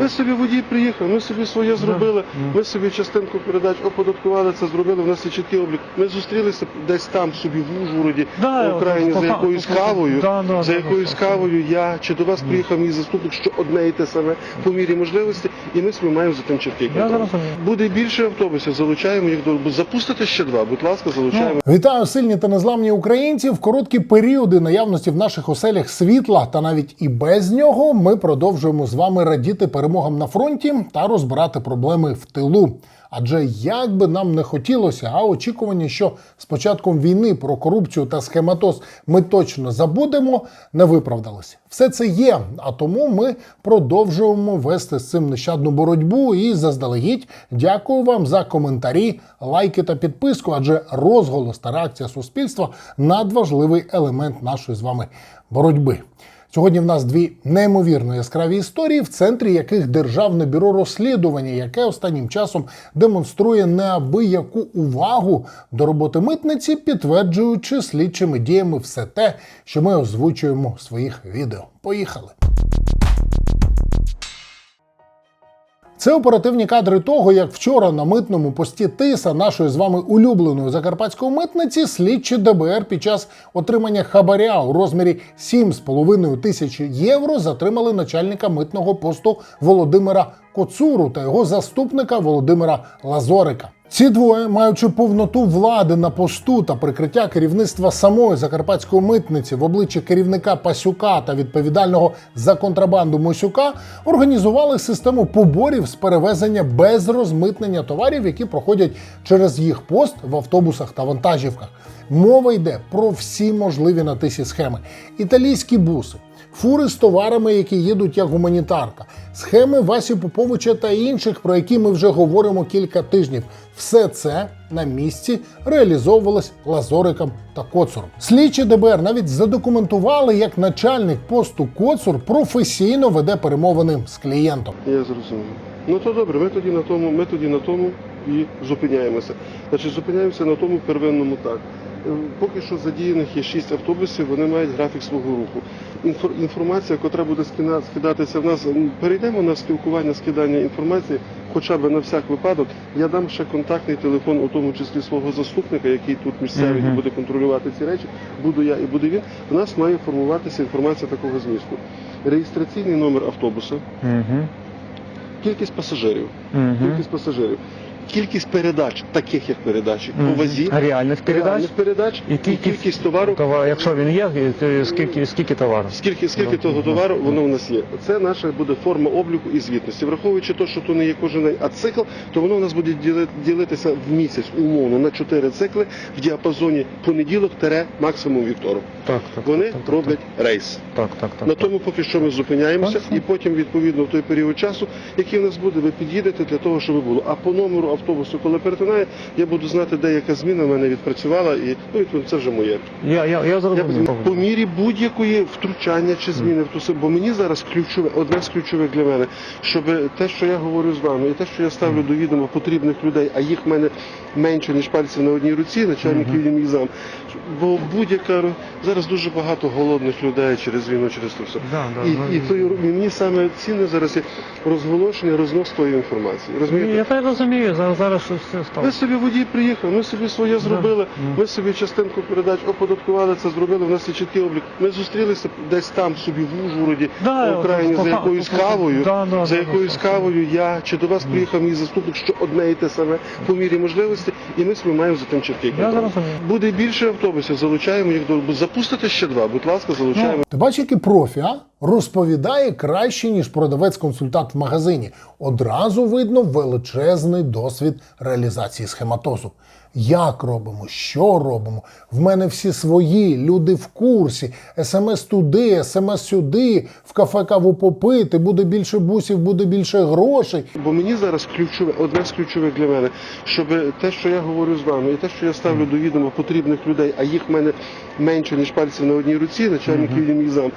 Ви собі водій приїхав, ми собі своє зробили, ми собі частинку передач оподаткували, це зробили, в нас є чіткий облік. Ми зустрілися десь там собі в Ужгороді, Да, в Україні, за якоюсь кавою, да, да, за да, якоюсь да, кавою я чи до вас приїхав мій заступник, що одне і те саме по мірі можливості, і ми собі маємо за тим чіткий Я контроль. зрозумів. Буде більше автобусів, залучаємо їх до запустите ще два. Будь ласка, залучаємо. Вітаю сильні та незламні українці. В короткі періоди наявності в наших оселях світла та навіть і без нього ми продовжуємо з вами радіти перемогам на фронті та розбирати проблеми в тилу. Адже як би нам не хотілося, а очікування, що з початком війни про корупцію та схематоз ми точно забудемо, не виправдалося. Все це є, а тому ми продовжуємо вести з цим нещадну боротьбу. І заздалегідь дякую вам за коментарі, лайки та підписку, адже розголос та реакція суспільства надважливий елемент нашої з вами боротьби. Сьогодні в нас дві неймовірно яскраві історії, в центрі яких Державне бюро розслідування, яке останнім часом демонструє неабияку увагу до роботи митниці, підтверджуючи слідчими діями все те, що ми озвучуємо в своїх відео. Поїхали! Це оперативні кадри того, як вчора на митному пості Тиса нашої з вами улюбленої закарпатської митниці слідчі ДБР під час отримання хабаря у розмірі 7,5 тисяч євро затримали начальника митного посту Володимира Коцуру та його заступника Володимира Лазорика. Ці двоє, маючи повноту влади на посту та прикриття керівництва самої закарпатської митниці в обличчі керівника Пасюка та відповідального за контрабанду Мосюка, організували систему поборів з перевезення без розмитнення товарів, які проходять через їх пост в автобусах та вантажівках. Мова йде про всі можливі на тисі схеми: італійські буси, фури з товарами, які їдуть як гуманітарка, схеми Васі Поповича та інших, про які ми вже говоримо кілька тижнів. Все це на місці реалізовувалось Лазориком та Коцуром. Слідчі ДБР навіть задокументували, як начальник посту Коцур професійно веде перемовини з клієнтом. Я зрозумів. Ну то добре, ми тоді на тому, ми тоді на тому і зупиняємося. Значить, зупиняємося на тому первинному так. Поки що задіяних є шість автобусів, вони мають графік свого руху. Інфор- Інформація, яка буде скидатися в нас, перейдемо на спілкування, скидання інформації, хоча б на всяк випадок. Я дам ще контактний телефон, у тому числі свого заступника, який тут місцевий Мгм. буде контролювати ці речі. Буду я і буде він. У нас має формуватися інформація такого змісту. Реєстраційний номер автобуса, кількість пасажирів, кількість пасажирів, кількість передач, таких як передачі, по вазі, Реальних передач. реальних передач І і кількість- кількість товару. Товар, якщо він є, то скільки, скільки товару? Скільки, скільки Ну, того товару воно в нас є? Це наша буде форма обліку і звітності. Враховуючи те, що то не є кожен день, а цикл, то воно у нас буде ділитися в місяць умовно на 4 цикли в діапазоні понеділок тере максимум вівторок. Так, так. Вони так, так, роблять рейс. Так, так, так. На тому поки що ми зупиняємося, Хорошо. і потім відповідно в той період часу, який в нас буде, ви під'їдете для того, щоб було. А по номеру автобусу, коли перетинає, я буду знати, де яка зміна в мене відпрацювала, і ну, відповідно, це вже моє. Я, я, я зрозумів. по мірі будь-якої втручання чи зміни в ту си- бо мені зараз ключове, одне з ключових для мене, щоб те, що я говорю з вами, і те, що я ставлю до відома потрібних людей, а їх в мене менше ніж пальців на одній руці, начальників і мій зам. Бо будь-яка зараз дуже багато голодних людей через війну, через то все. Да, да, і, і то і мені саме цінне зараз є розголошення, рознос тої інформації. Розумієте? Я так розумію, зараз, зараз щось все стало. Ви собі водій приїхав, ми собі своє зробили, ми собі частинку передач оподаткували, це зробили, в нас є чіткий облік. Ми зустрілися десь там собі в Ужгороді, Да, в Україні за якоюсь кавою, да, да, за якоюсь кавою я чи до вас приїхав мій заступник, що одне і те саме по мірі можливості, і ми сприймаємо за тим чіткий контроль. Буде більше автобусів, залучаємо їх до запустите ще два. Будь ласка, залучаємо. Ти бачиш, який профі, а? Розповідає краще, ніж продавець-консультант в магазині. Одразу видно величезний досвід реалізації схематозу. Як робимо, що робимо? В мене всі свої, люди в курсі, смс туди, смс сюди, в кафе каву попити, буде більше бусів, буде більше грошей. Бо мені зараз ключове, одне з ключових для мене, щоб те, що я говорю з вами, і те, що я ставлю до відома потрібних людей, а їх в мене менше ніж пальців на одній руці, начальників і зам.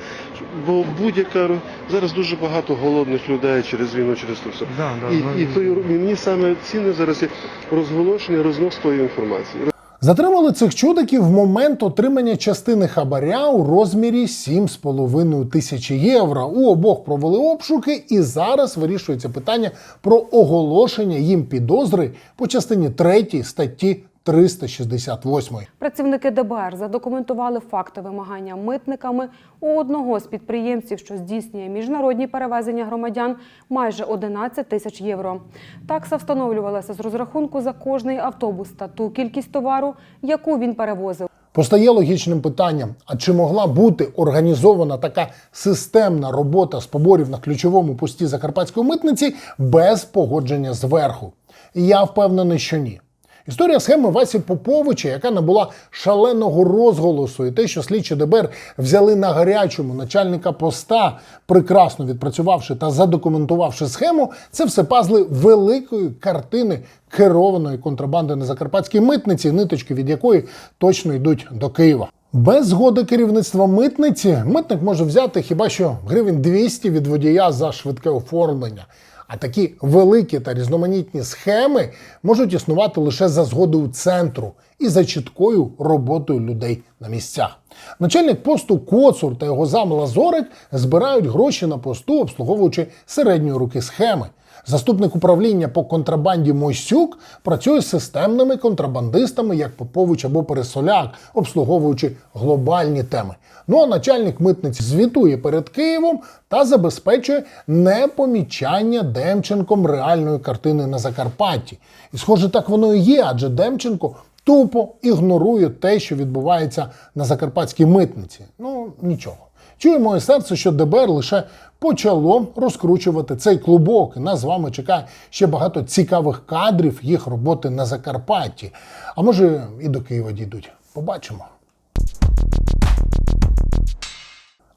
Бо будь-яка зараз дуже багато голодних людей через війну, через то все. Да, да, і, і то, і мені саме цінне зараз є розголошення, рознос тої інформації. Затримали цих чудиків в момент отримання частини хабаря у розмірі 7,5 тисячі євро. У обох провели обшуки, і зараз вирішується питання про оголошення їм підозри по частині 3 статті 368. Працівники ДБР задокументували факти вимагання митниками у одного з підприємців, що здійснює міжнародні перевезення громадян, майже 11 тисяч євро. Такса встановлювалася з розрахунку за кожний автобус та ту кількість товару, яку він перевозив. Постає логічним питанням: а чи могла бути організована така системна робота з поборів на ключовому пості Закарпатської митниці без погодження зверху? Я впевнений, що ні. Історія схеми Васі Поповича, яка набула шаленого розголосу, і те, що слідчі ДБР взяли на гарячому начальника поста, прекрасно відпрацювавши та задокументувавши схему, це все пазли великої картини керованої контрабанди на закарпатській митниці, ниточки від якої точно йдуть до Києва. Без згоди керівництва митниці митник може взяти хіба що гривень 200 від водія за швидке оформлення. А такі великі та різноманітні схеми можуть існувати лише за згодою центру і за чіткою роботою людей на місцях. Начальник посту Коцур та його зам Лазорик збирають гроші на посту, обслуговуючи середньої руки схеми. Заступник управління по контрабанді Мойсюк працює з системними контрабандистами, як Попович або Пересоляк, обслуговуючи глобальні теми. Ну а начальник митниці звітує перед Києвом та забезпечує непомічання Демченком реальної картини на Закарпатті. І схоже, так воно і є, адже Демченко тупо ігнорує те, що відбувається на закарпатській митниці. Ну нічого. Чує моє серце, що ДБР лише почало розкручувати цей клубок. І нас з вами чекає ще багато цікавих кадрів їх роботи на Закарпатті. А може і до Києва дійдуть. Побачимо.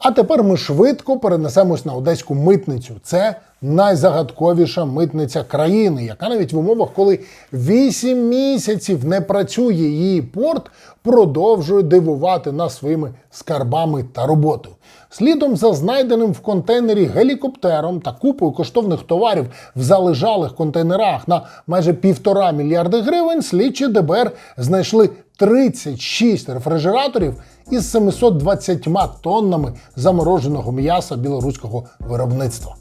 А тепер ми швидко перенесемось на одеську митницю. Це найзагадковіша митниця країни, яка навіть в умовах, коли 8 місяців не працює її порт, продовжує дивувати нас своїми скарбами та роботою. Слідом за знайденим в контейнері гелікоптером та купою коштовних товарів в залежалих контейнерах на майже півтора мільярди гривень, слідчі ДБР знайшли 36 рефрижераторів із 720 тоннами замороженого м'яса білоруського виробництва.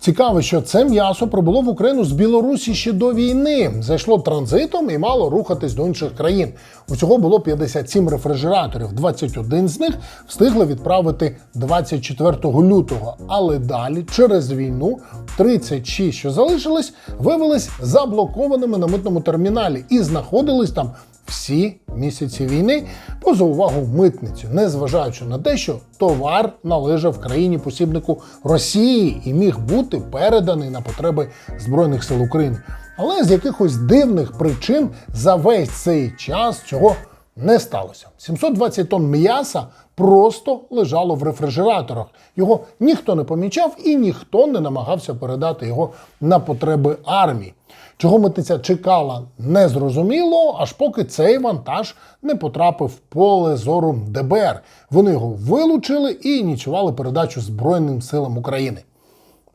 Цікаво, що це м'ясо прибуло в Україну з Білорусі ще до війни. Зайшло транзитом і мало рухатись до інших країн. Усього було 57 рефрижераторів. 21 з них встигли відправити 24 лютого. Але далі, через війну, 36, що залишились, виявились заблокованими на митному терміналі і знаходились там всі місяці війни поза увагу митниці, незважаючи на те, що товар належав країні посібнику Росії і міг бути переданий на потреби Збройних сил України. Але з якихось дивних причин за весь цей час цього не сталося. 720 тонн м'яса просто лежало в рефрижераторах. Його ніхто не помічав і ніхто не намагався передати його на потреби армії. Чого митниця чекала, незрозуміло, аж поки цей вантаж не потрапив в поле зору ДБР. Вони його вилучили і ініціювали передачу Збройним силам України.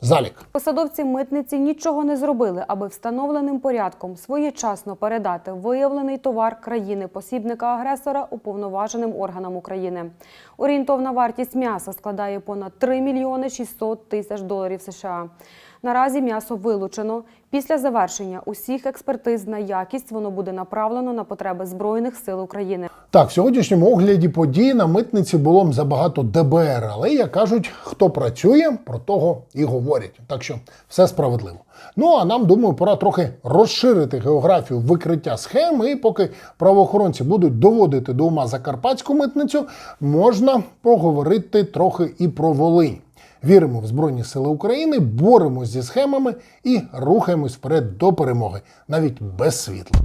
Залік. Посадовці митниці нічого не зробили, аби встановленим порядком своєчасно передати виявлений товар країни посібника агресора уповноваженим органам України. Орієнтовна вартість м'яса складає понад 3 мільйони 600 тисяч доларів США. Наразі м'ясо вилучено. Після завершення усіх експертиз на якість воно буде направлено на потреби Збройних сил України. Так, в сьогоднішньому огляді подій на митниці було забагато ДБР, але як кажуть, хто працює, про того і говорять. Так що все справедливо. Ну а нам думаю, пора трохи розширити географію викриття схем. І поки правоохоронці будуть доводити до ума закарпатську митницю, можна поговорити трохи і про Волинь. Віримо в Збройні Сили України, боремось зі схемами і рухаємось вперед до перемоги, навіть без світла.